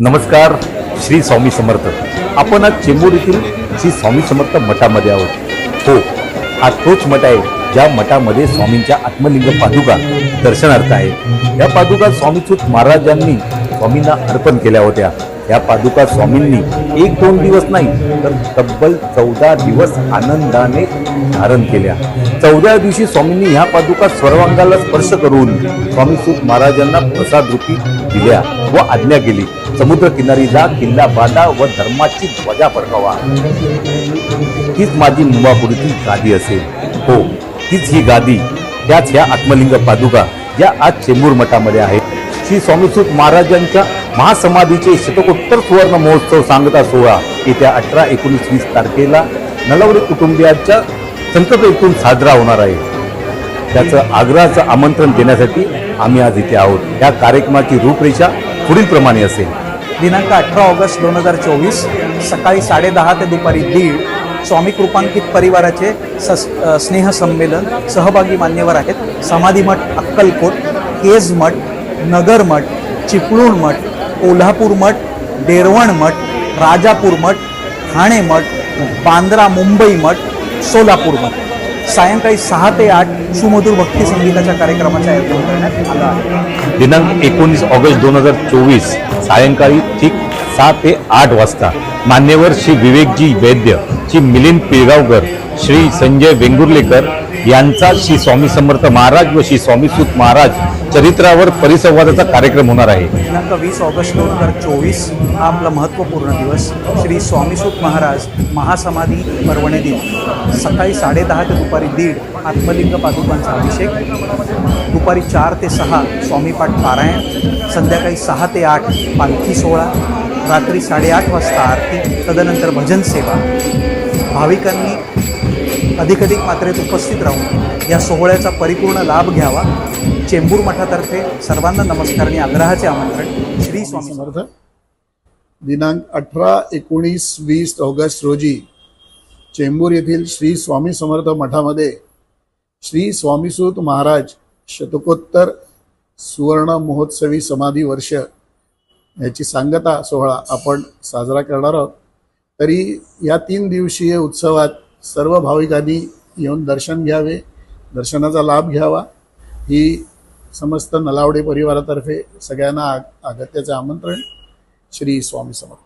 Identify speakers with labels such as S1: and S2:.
S1: नमस्कार श्री स्वामी समर्थ. आपण आज चेंबूर येथील श्री स्वामी समर्थ मठामध्ये आहोत. हो हा तोच मठ आहे ज्या मठामध्ये स्वामींच्या आत्मलिंग पादुका दर्शनार्थ आहेत या पादुका स्वामीचूत महाराजांनी स्वामींना अर्पण केल्या होत्या. या पादुका स्वामींनी एक दोन दिवस नाही तर तब्बल चौदा दिवस आनंदाने धारण केल्या. चौदाव्या दिवशी स्वामींनी ह्या पादुका सर्वांगाला स्पर्श करून स्वामी सुत महाराजांना प्रसाद रूपी दिल्या व आज्ञा केली. समुद्रकिनारी जा किल्ला बांधा व धर्माची ध्वजा फडकावा. हीच माझी मुंबापुरीतील गादी असेल. हो तीच ही गादी. त्याच ह्या आत्मलिंग पादुका. ज्या आज चेंबूर मठामध्ये आहेत श्री स्वामीसूत महाराजांच्या महासमाधीचे शतकोत्तर सुवर्ण महोत्सव सांगता सोहळा येत्या अठरा एकोणीस वीस तारखेला नलवडे कुटुंबियांच्या संकल्पेतून साजरा होणार आहे. त्याचं आग्रहाचं आमंत्रण देण्यासाठी आम्ही आज इथे आहोत. या कार्यक्रमाची रूपरेषा पुढील प्रमाणे असेल.
S2: दिनांक अठरा ऑगस्ट दोन हजार चोवीस सकाळी साडेदहा ते दुपारी दीड स्वामी कृपांकित परिवाराचे सस स्नेहसंमेलन सहभागी मान्यवर आहेत. समाधी मठ अक्कलकोट केज मठ नगर मठ चिपळूण मठ कोल्हापूर मठ डेरवण मठ राजापूर मठ ठाणे मठ बांद्रा मुंबई मठ सोलापूर मठ. सायंकाळी सहा ते आठ सुमधुर भक्ती संगीताच्या कार्यक्रमाचं आयोजन करण्यात आलं आहे.
S1: दिनांक एकोणीस ऑगस्ट दोन हजार चोवीस सायंकाळी ठीक सात ते आठ वाजता मान्यवर श्री विवेकजी वैद्य श्री मिलिंद पिळगावकर श्री संजय वेंगुर्लेकर यांचा श्री स्वामी समर्थ महाराज व श्री स्वामीसूत महाराज चरित्रावर परिसंवादाचा कार्यक्रम होणार आहे.
S2: दिनांक वीस ऑगस्ट दोन हजार चोवीस हा आपला महत्त्वपूर्ण दिवस. श्री स्वामीसुत महाराज महासमाधी परवणे दिन. सकाळी साडेदहा ते दुपारी दीड आत्मलिंग पादुकांचा अभिषेक. दुपारी चार ते सहा स्वामीपाठ पारायण. संध्याकाळी सहा ते आठ पालखी सोहळा. रात्री साडेआठ वाजता आरती. तदनंतर भजन सेवा. भाविकांनी अधिकाधिक मात्रेत उपस्थित राहून या सोहळ्याचा परिपूर्ण लाभ घ्यावा. चेंबूर मठातर्फे सर्वांना नमस्कार आणि आग्रहाचे आमंत्रण श्री स्वामी
S3: समर्थ. दिनांक अठरा एकोणीस वीस ऑगस्ट रोजी चेंबूर येथील श्री स्वामी समर्थ मठामध्ये श्री स्वामीसूत महाराज शतकोत्तर सुवर्ण महोत्सवी समाधी वर्ष याची सांगता सोहळा आपण साजरा करणार आहोत. तरी या तीन दिवसीय उत्सवात सर्व भाविकांनी येऊन दर्शन घ्यावे दर्शनाचा लाभ घ्यावा. ही समस्त नलावडे परिवारातर्फे सगळ्यांना आ- आमंत्रण श्री स्वामी समर्थ.